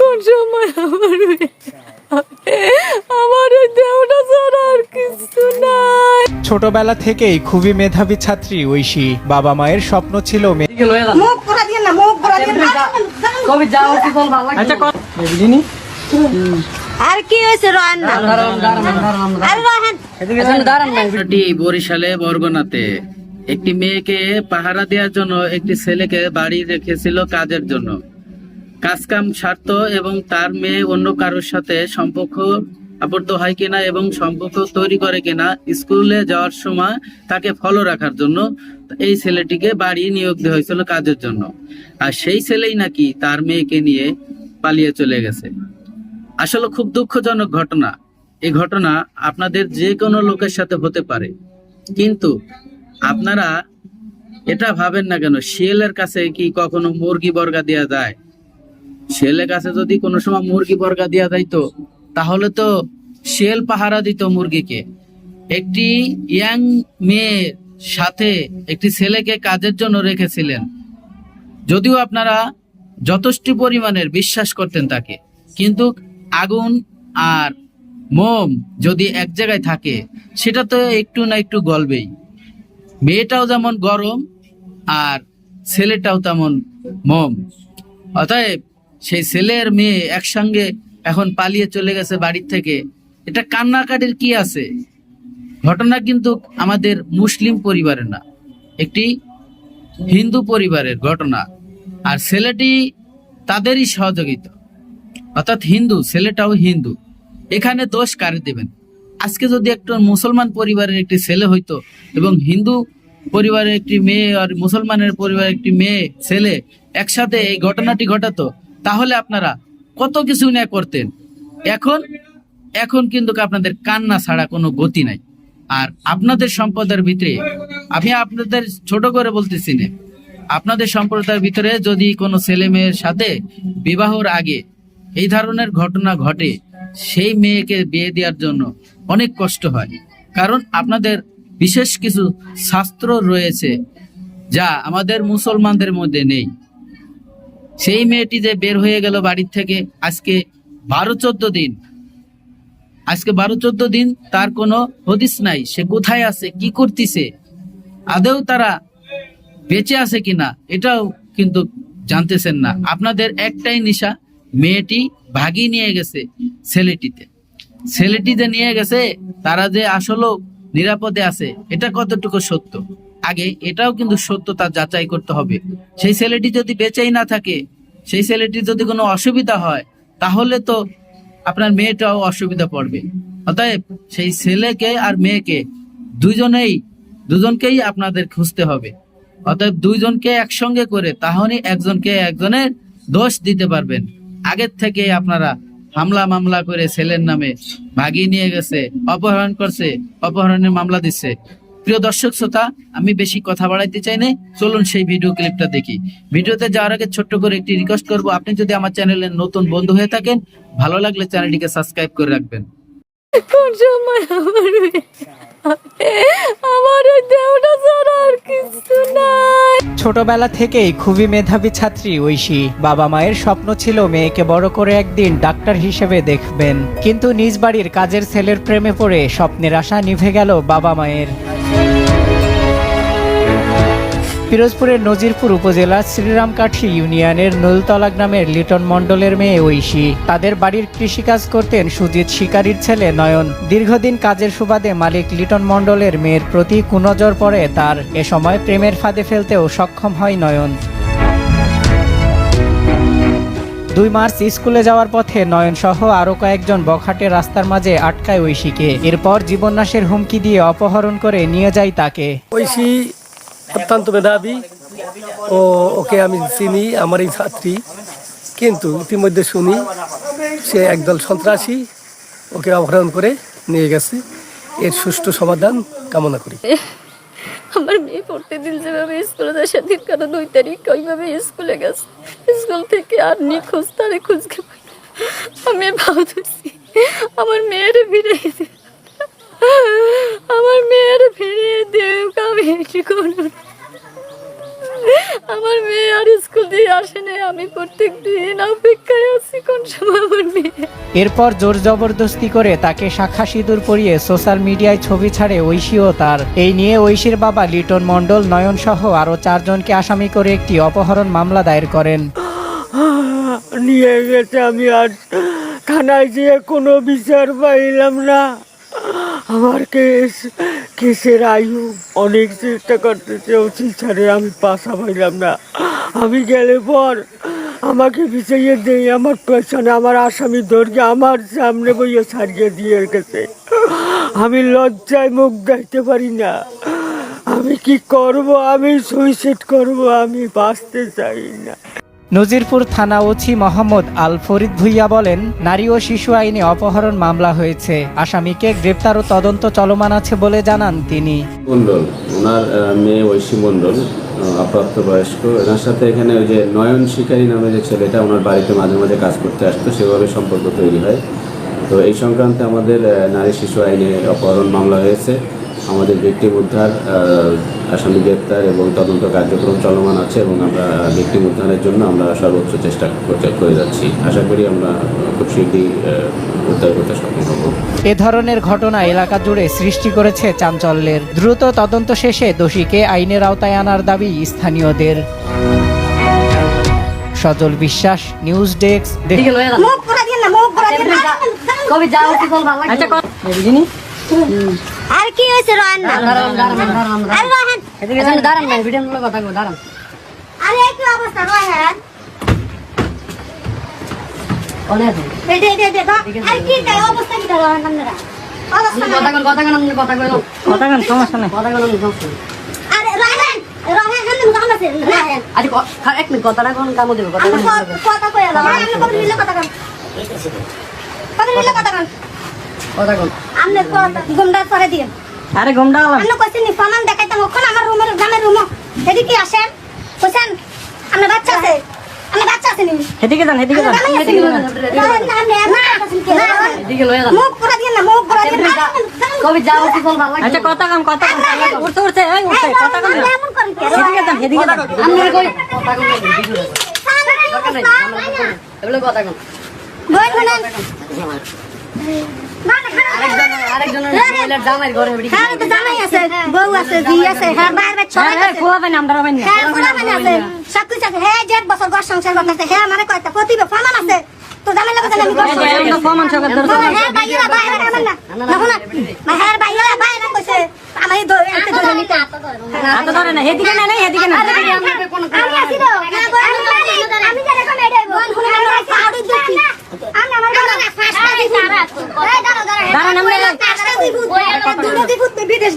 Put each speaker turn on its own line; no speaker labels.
কোন সময় আমার আমার ছাড়া আর কিছু নাই।
ছোটবেলা থেকেই খুবই মেধাবী ছাত্রী ঐশী। বাবা মায়ের স্বপ্ন ছিল মেয়ে
মুখ করা দিয়ে না মুখ করা দিয়ে না।
কবি যাও কি বল ভালো আচ্ছা
আর কি হয়েছে রহান না? আরে রহান।
দাঁড়ান না
ঘটনাটি বরিশালে বরগনাতে। একটি মেয়েকে পাহারা দেওয়ার জন্য একটি ছেলেকে বাড়ি রেখেছিল কাজের জন্য। কাজকাম স্বার্থ এবং তার মেয়ে অন্য কারোর সাথে সম্পর্ক আবদ্ধ হয় কিনা এবং সম্পর্ক তৈরি করে কিনা স্কুলে যাওয়ার সময় তাকে ফলো রাখার জন্য এই ছেলেটিকে বাড়ি নিয়োগ দেওয়া হয়েছিল কাজের জন্য। আর সেই ছেলেই নাকি তার মেয়েকে নিয়ে পালিয়ে চলে গেছে। আসলে খুব দুঃখজনক ঘটনা। এই ঘটনা আপনাদের যে কোনো লোকের সাথে হতে পারে। কিন্তু আপনারা এটা ভাবেন না কেন, শিয়ালের কাছে কি কখনো মুরগি বর্গা দেওয়া যায়? শিয়ালের কাছে যদি কোনো সময় মুরগি বর্গা দেওয়া যাইতো, তাহলে তো শেল পাহারা দিত মুরগিকে। একটি ইয়াং মেয়ের সাথে একটি ছেলেকে কাজের জন্য রেখেছিলেন। যদিও আপনারা যথেষ্ট পরিমাণের বিশ্বাস করতেন তাকে, কিন্তু আগুন আর মোম যদি এক জায়গায় থাকে, সেটা তো একটু না একটু গলবেই। মেয়েটাও যেমন গরম আর ছেলেটাও তেমন মোম। অতএব সেই ছেলে আর মেয়ে একসঙ্গে এখন পালিয়ে চলে গেছে বাড়ির থেকে। এটা কান্নাকাটির কি আছে? ঘটনা কিন্তু আমাদের মুসলিম পরিবারের না, একটি হিন্দু পরিবারের ঘটনা। আর ছেলেটি তাদেরই সহযোগিতা। অর্থাৎ হিন্দু, ছেলেটাও হিন্দু। এখানে দোষ কারে দেবেন? আজকে যদি একটা মুসলমান পরিবারের একটি ছেলে হইতো এবং হিন্দু পরিবারের একটি মেয়ে আর মুসলমানের পরিবারের একটি মেয়ে, ছেলে, একসাথে এই ঘটনাটি ঘটাতো তাহলে আপনারা কত কিছু না করতেন। এখন এখন কিন্তু আপনাদের কান্না ছাড়া কোনো গতি নাই। আর আপনাদের সম্পদের ভিতরে, আমি আপনাদের ছোট করে বলতেছি না, আপনাদের সম্প্রদায়ের ভিতরে যদি কোনো ছেলে মেয়ের সাথে বিবাহর আগে এই ধরনের ঘটনা ঘটে, সেই মেয়েকে বিয়ে দেওয়ার জন্য অনেক কষ্ট হয়। কারণ আপনাদের বিশেষ কিছু শাস্ত্র রয়েছে যা আমাদের মুসলমানদের মধ্যে নেই। সেই মেয়েটি যে বের হয়ে গেল বাড়ির থেকে, আজকে বারো চোদ্দ দিন। আজকে বারো চোদ্দ দিন তার কোনো হদিস নাই, সে কোথায় আছে, কি করতেছে, আদৌ তারা বেঁচে আছে কিনা, এটাও কিন্তু জানতেছেন না। আপনাদের একটাই নিশা, মেয়েটি ভাগি নিয়ে গেছে ছেলেটিতে। ছেলেটি যে নিয়ে গেছে, তারা যে আসলেও নিরাপদে আছে, এটা কতটুকু সত্য? আগে এটাও কিন্তু সত্যতা যাচাই করতে হবে। সেই ছেলেটি যদি বেঁচেই না থাকে, সেই ছেলেটির যদি কোনো অসুবিধা হয়, তাহলে তো আপনার মেয়েটাও অসুবিধা পড়বে। অতএব সেই ছেলেকে আর মেয়েকে দুজনেই, দুজনকেই আপনাদের খুঁজতে হবে। অতএব দুইজনকে একসঙ্গে করে তাহলে একজনকে একজনের দোষ দিতে পারবেন। আগের থেকে আপনারা হামলা মামলা করে ছেলের নামে ভাগিয়ে নিয়ে গেছে, অপহরণ করছে, অপহরণের মামলা দিচ্ছে। প্রিয় দর্শক শ্রোতা, আমি বেশি কথা বাড়াইতে চাই না। চলুন সেই ভিডিও ক্লিপটা দেখি। ভিডিওতে যাওয়ার আগে ছোট্ট করে একটি রিকোয়েস্ট করব, আপনি যদি আমার চ্যানেলে নতুন বন্ধু হয়ে থাকেন, ভালো লাগলে চ্যানেলটিকে সাবস্ক্রাইব করে রাখবেন।
ছোটবেলা থেকেই খুবই মেধাবী ছাত্রী ঐশী। বাবা মায়ের স্বপ্ন ছিল মেয়েকে বড় করে একদিন ডাক্তার হিসেবে দেখবেন। কিন্তু নিজ বাড়ির কাজের ছেলের প্রেমে পড়ে স্বপ্নের আশা নিভে গেল বাবা মায়ের। পিরোজপুরের নজিরপুর উপজেলার শ্রীরামকাঠি ইউনিয়নের নুলতলা গ্রামের লিটন মণ্ডলের মেয়ে ঐশী। তাদের বাড়ির কৃষিকাজ করতেন সুজিত শিকারীর ছেলে নয়ন। দীর্ঘদিন কাজের সুবাদে মালিক লিটন মণ্ডলের মেয়ের প্রতি কুনজর পড়ে তার। এ সময় প্রেমের ফাঁদে ফেলতেও সক্ষম হয় নয়ন। দুই মার্চ স্কুলে যাওয়ার পথে নয়ন সহ আরও কয়েকজন বখাটে রাস্তার মাঝে আটকায় ঐশীকে। এরপর জীবননাশের হুমকি দিয়ে অপহরণ করে নিয়ে যায় তাকে।
ঐশী অত্যন্ত মেধাবী ও ওকে আমি চিনি আমার এই ছাত্রী। কিন্তু ইতিমধ্যে শুনি সে একদল সন্ত্রাসী ওকে অপহরণ করে নিয়ে গেছে। এর সুষ্ঠু সমাধান কামনা করি।
আমার মেয়ে পড়তে দিন যেভাবে স্কুলে যায়, সেদিন কেন দুই তারিখ ওইভাবে স্কুলে গেছে। স্কুল থেকে আর নিখোঁজ, তারে না। আমি ভাবতেছি আমার মেয়ের ফিরিয়ে দে আমার মেয়ে আর স্কুল দিয়ে আসে নাই। আমি প্রত্যেক দিন অপেক্ষায় আছি কোন সময় আমার মেয়ে।
এরপর জোর জবরদস্তি করে তাকে শাখা সিঁদুর পরিয়ে সোশ্যাল মিডিয়ায় ছবি ছাড়ে ঐশী ও তার। এই নিয়ে ঐশীর বাবা লিটন মণ্ডল নয়ন সহ আরও চারজনকে আসামি করে একটি অপহরণ মামলা দায়ের করেন।
নিয়ে গেছে আমি আর থানায় যেয়ে কোনো বিচার পাইলাম না। আমার কেস, কেসের আয়ু অনেক চেষ্টা করতে ওসি ছাড়ে আমি পাশা পাইলাম না। আমি গেলে পর আমাকে বিচাইয়ে দেই, আমার পেছনে আমার আসামি ধরকে আমার সামনে বইয়ে ছাড়িয়ে দিয়ে গেছে। আমি লজ্জায় মুখ গাইতে পারি না। আমি কি করব? আমি সুইসাইড করব? আমি বাঁচতে চাই না।
নজিরপুর থানা ওছি মোহাম্মদ আল ফরিদ ভুইয়া বলেন নারী ও শিশু আইনে অপহরণ মামলা হয়েছে। আসামিকে গ্রেপ্তার ও তদন্ত চলমান আছে বলে জানান তিনি।
মণ্ডল ওনার মেয়ে ঐশী মণ্ডল আহ, অপ্রাপ্তবয়স্ক এনার সাথে এখানে ওই যে নয়ন শিকারী নামে যে ছেলেটা ওনার বাড়িতে মাঝে মাঝে কাজ করতে আসতো সেভাবে সম্পর্ক তৈরি হয়। তো এই সংক্রান্তে আমাদের নারী শিশু আইনে অপহরণ মামলা হয়েছে। আমাদের ভিক্টিম উদ্ধার আসামি গ্রেপ্তার এবং তদন্ত কার্যক্রম চলমান আছে এবং আমরা ভিক্টিম উদ্ধারের জন্য আমরা সর্বোচ্চ চেষ্টা করতে- করে যাচ্ছি। আশা করি আমরা খুব শীঘ্রই উদ্ধার করতে সক্ষম হব।
এ ধরনের ঘটনা এলাকা জুড়ে সৃষ্টি করেছে চাঞ্চল্যের। দ্রুত তদন্ত শেষে দোষীকে আইনের আওতায় আনার দাবি স্থানীয়দের। সজল বিশ্বাস নিউজ ডেস্ক
কবি আচ্ছা
আর কি হয়েছে রোহান না
দাঁড়ান দাঁড়ান দাঁড়ান
আরে রোহান
এদিকে দাঁড়ান না ভিডিও কথা কই দাঁড়ান।
আরে কি অবস্থা রোহান?
আছে?
দে দে দে দে আর কি তাই অবস্থা কি রোহান আপনারা অবস্থা
কথা কন কথা কন আপনি কথা কইলো কথা কন সমস্যা নাই। কথা কন সমস্যা
আরে রোহান রোহান আমি গাম আছে? রোহান
আরে ক- খা- এক মিনিট কথাটা কোন কাম দেবে কথা
কথা কই আলো আমি কত মিলে কথা কম কত মিলে কথা কম
কথা কন
আমনে গুমডা করে দিয়ে।
আরে ঘুমটা আলাম
আমনে কইছেন নি ফমান দেখাইতাম ওখানে আমার রুমের গ্রামের রুম। এদিকে আসেন। কইছেন আমার বাচ্চা আছে। আমার বাচ্চা আছে নি।
এদিকে যান এদিকে যান। এদিকে যান। এদিকে যান।
মুখ পুরা দিয়ে না মুখ পুরা দিয়ে না।
কবি যা হচ্ছে চল ভালো আচ্ছা কথা কন কথা কন উঠতে উঠতে এই উঠতে কথা কন
এমন করেন কি
এদিকে যান এদিকে যান। আমরা কই কথা নাই আমরা কই এগুলো কথা কন
বই শুনেন হ্যাঁ হ্যাঁ
হ্যাঁ
হ্যাঁ মানে হ্যাঁ হ্যাঁ মানে প্রতিভা ফামান আছে তো জামাই লাগে আমি ঘর সংসার
ফমান সকাল ধরে
হ্যাঁ বাইরা বাইরে আমার না না হ্যাঁ বাইরা বাইরে কইছে আমি ধরে এতে ধরে নিতে
হাত ধরে না এদিকে না এদিকে না
আমি আসি তো আমি যারা কোন এডে বোন শুনে আমরা সাউডি দেখি বিদেশ